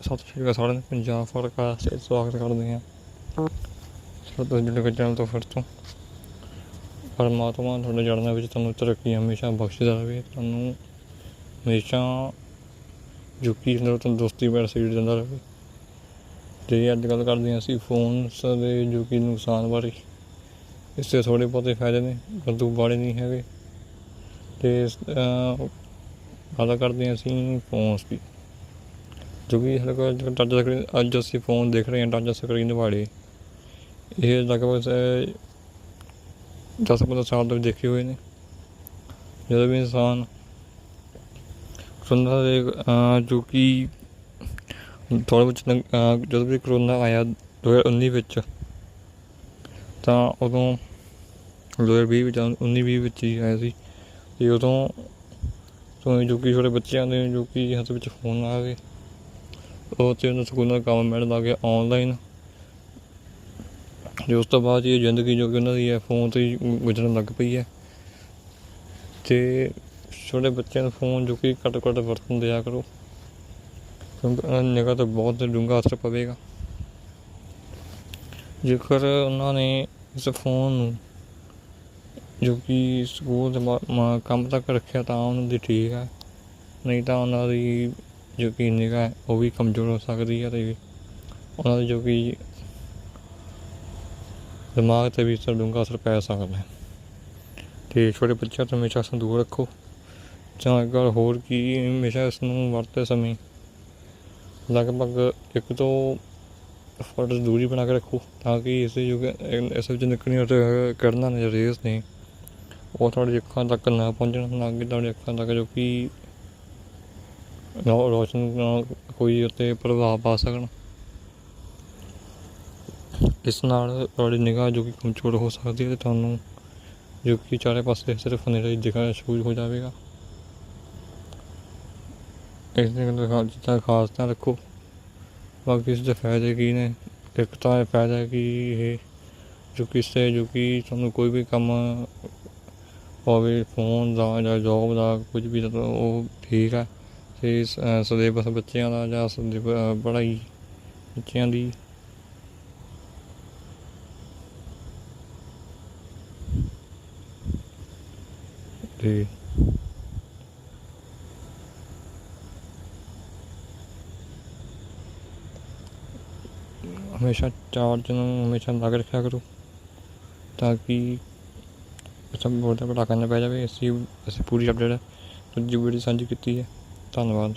ਸਤਿ ਸ਼੍ਰੀ ਅਕਾਲ ਸਾਰਿਆਂ ਨੂੰ, ਪੰਜਾਬ ਫੋਰਕਾਸਟ ਵਿੱਚ ਸਵਾਗਤ ਕਰਦੇ ਹਾਂ। ਸੋ ਜਿਹੜੇ ਕਿ ਚੈਨਲ ਤੋਂ ਫਿਰ ਤੋਂ। ਪਰਮਾਤਮਾ ਤੁਹਾਡੇ ਜੜਨਾਂ ਵਿੱਚ ਤੁਹਾਨੂੰ ਤਰੱਕੀ ਹਮੇਸ਼ਾ ਬਖਸ਼ਦਾ ਰਹੇ, ਤੁਹਾਨੂੰ ਹਮੇਸ਼ਾ ਜੋ ਕਿ ਅੰਦਰੋਂ ਤੰਦਰੁਸਤੀ ਬੈਠ ਸੀਟ ਦਿੰਦਾ ਰਹੇ। ਤੇ ਅੱਜ ਗੱਲ ਕਰਦੇ ਹਾਂ ਅਸੀਂ ਫੋਨਸ ਦੇ ਜੋ ਕਿ ਨੁਕਸਾਨ ਬਾਰੇ। ਇਸ ਦੇ ਥੋੜ੍ਹੇ ਬਹੁਤੇ ਫਾਇਦੇ ਨੇ, ਪਰੰਤੂ ਬਾੜੇ ਨਹੀਂ ਹੈਗੇ। ਤੇ ਗੱਲ ਕਰਦੇ ਹਾਂ ਅਸੀਂ ਫੋਨਸ ਦੀ। ਜੋ ਕਿ ਸਾਡੇ ਕੋਲ ਟੱਚ ਸਕਰੀਨ ਅੱਜ ਅਸੀਂ ਫੋਨ ਦੇਖ ਰਹੇ ਹਾਂ ਟੱਚ ਸਕਰੀਨ ਵਾਲੇ ਇਹ ਲਗਭਗ ਸ- ਦਸ ਪੰਦਰਾਂ ਸਾਲ ਤੋਂ ਦੇਖੇ ਹੋਏ ਨੇ। ਜਦੋਂ ਵੀ ਇਨਸਾਨ ਕਰੋਨਾ ਦੇ ਜੋ ਕਿ ਥੋੜ੍ਹੇ ਵਿੱਚ ਜਦੋਂ ਵੀ ਕਰੋਨਾ ਆਇਆ 2019 ਵਿੱਚ, ਤਾਂ ਉਦੋਂ 2020 ਵਿੱਚ 19 20 ਵਿੱਚ ਹੀ ਆਇਆ ਸੀ। ਤੇ ਉਦੋਂ ਤੋਂ ਜੋ ਕਿ ਛੋਟੇ ਬੱਚਿਆਂ ਦੇ, ਜੋ ਕਿ ਹੱਥ ਵਿੱਚ ਫੋਨ ਆ ਗਏ। ਉਹ ਤੇ ਉਹਨਾਂ ਸਕੂਲਾਂ ਦਾ ਕੰਮ ਮਿਲਣ ਲੱਗ ਗਿਆ ਆਨਲਾਈਨ ਤੇ ਉਸ ਤੋਂ ਬਾਅਦ ਇਹ ਜ਼ਿੰਦਗੀ ਜੋ ਕਿ ਉਹਨਾਂ ਦੀ ਹੈ ਫੋਨ ਤੇ ਹੀ ਗੁਜ਼ਰਨ ਲੱਗ ਪਈ ਹੈ। ਤੇ ਛੋਟੇ ਬੱਚਿਆਂ ਨੂੰ ਫੋਨ ਜੋ ਕਿ ਘੱਟ ਘੱਟ ਵਰਤਣ ਦਿਆ ਕਰੋ। ਕਿਉਂਕਿ ਉਹਨਾਂ ਦੀ ਨਿਗਾਹ ਤੇ ਬਹੁਤ ਡੂੰਘਾ ਅਸਰ ਪਵੇਗਾ। ਜੇਕਰ ਉਹਨਾਂ ਨੇ ਇਸ ਫੋਨ ਨੂੰ ਜੋ ਕਿ ਸਕੂਲ ਦੇ ਕੰਮ ਤੱਕ ਰੱਖਿਆ ਤਾਂ ਉਹਨਾਂ ਦੀ ਠੀਕ ਹੈ। ਨਹੀਂ ਤਾਂ ਉਹਨਾਂ ਦੀ ਜੋ ਕਿ ਨਿਗਾਹ ਉਹ ਵੀ ਕਮਜ਼ੋਰ ਹੋ ਸਕਦੀ ਹੈ ਤੇ ਉਹਨਾਂ ਦੀ ਜੋ ਕਿ ਦਿਮਾਗ ਤੇ ਵੀ ਇਸ ਡੂੰਘਾ ਅਸਰ ਪੈ ਸਕਦਾ ਹੈ। ਤੇ ਛੋਟੇ ਬੱਚਿਆਂ ਤੋਂ ਹਮੇਸ਼ਾ ਇਸ ਦੂਰ ਰੱਖੋ। ਜਾਂ ਇੱਕ ਗੱਲ ਹੋਰ ਕੀ ਹਮੇਸ਼ਾ ਇਸ ਨੂੰ ਵਰਤਦੇ ਸਮੇਂ ਲਗਭਗ ਇੱਕ ਤੋਂ ਫੁੱਟ ਦੂਰੀ ਬਣਾ ਕੇ ਰੱਖੋ ਤਾਂ ਕਿ ਇਸ ਦੇ ਇਸ ਵਿੱਚ ਨਿਕਲਣੀਆਂ ਤੇ ਕਰਨਾ ਨੇ ਰੇਸ ਨੇ, ਉਹ ਤੁਹਾਡੀ ਅੱਖਾਂ ਤੱਕ ਨਾ ਪਹੁੰਚਣ, ਨਾ ਕਿ ਤੁਹਾਡੀ ਅੱਖਾਂ ਤੱਕ ਜੋ ਕਿ ਰੋਸ਼ਨ ਨਾਲ ਕੋਈ ਉੱਤੇ ਪ੍ਰਭਾਵ ਪਾ ਸਕਣ। ਇਸ ਨਾਲ ਤੁਹਾਡੀ ਨਿਗਾਹ ਜੋ ਕਿ ਕਮਜ਼ੋਰ ਹੋ ਸਕਦੀ ਹੈ ਤੇ ਤੁਹਾਨੂੰ ਜੋ ਕਿ ਚਾਰੇ ਪਾਸੇ ਸਿਰਫ ਹਨੇਰਾ ਹੀ ਦਿਖਣਾ ਸ਼ੁਰੂ ਹੋ ਜਾਵੇਗਾ। ਇਸ ਦੇ ਨਾਲ ਜਿੱਦਾਂ ਖਾਸ ਧਿਆਨ ਰੱਖੋ। ਬਾਕੀ ਇਸ ਦੇ ਫਾਇਦੇ ਕੀ ਨੇ? ਇੱਕ ਤਾਂ ਇਹ ਫਾਇਦਾ ਹੈ ਕਿ ਇਹ ਜੋ ਕਿਸੇ ਜੋ ਕਿ ਤੁਹਾਨੂੰ ਕੋਈ ਵੀ ਕੰਮ ਹੋਵੇ, ਫੋਨ ਦਾ ਜਾਂ ਜੋਬ ਦਾ, ਕੁਝ ਵੀ ਤਾਂ ਉਹ ਠੀਕ ਹੈ। ਤੇ ਸਿਲੇਬਸ ਬੱਚਿਆਂ ਦਾ ਜਾਂ ਸਦੇ ਪੜ੍ਹਾਈ ਬੱਚਿਆਂ ਦੀ। ਤੇ ਹਮੇਸ਼ਾ ਚਾਰਜ ਨੂੰ ਹਮੇਸ਼ਾ ਲਾ ਰੱਖਿਆ ਕਰੋ ਤਾਂ ਕਿ ਸਭ ਬਹੁਤ ਪਟਾਕਾ ਕਰਨਾ ਪੈ ਜਾਵੇ। ਅਸੀਂ ਅਸੀਂ ਪੂਰੀ ਅਪਡੇਟ ਦੂਜੀ ਵੀਡੀਓ ਸਾਂਝੀ ਕੀਤੀ ਹੈ। ਧੰਨਵਾਦ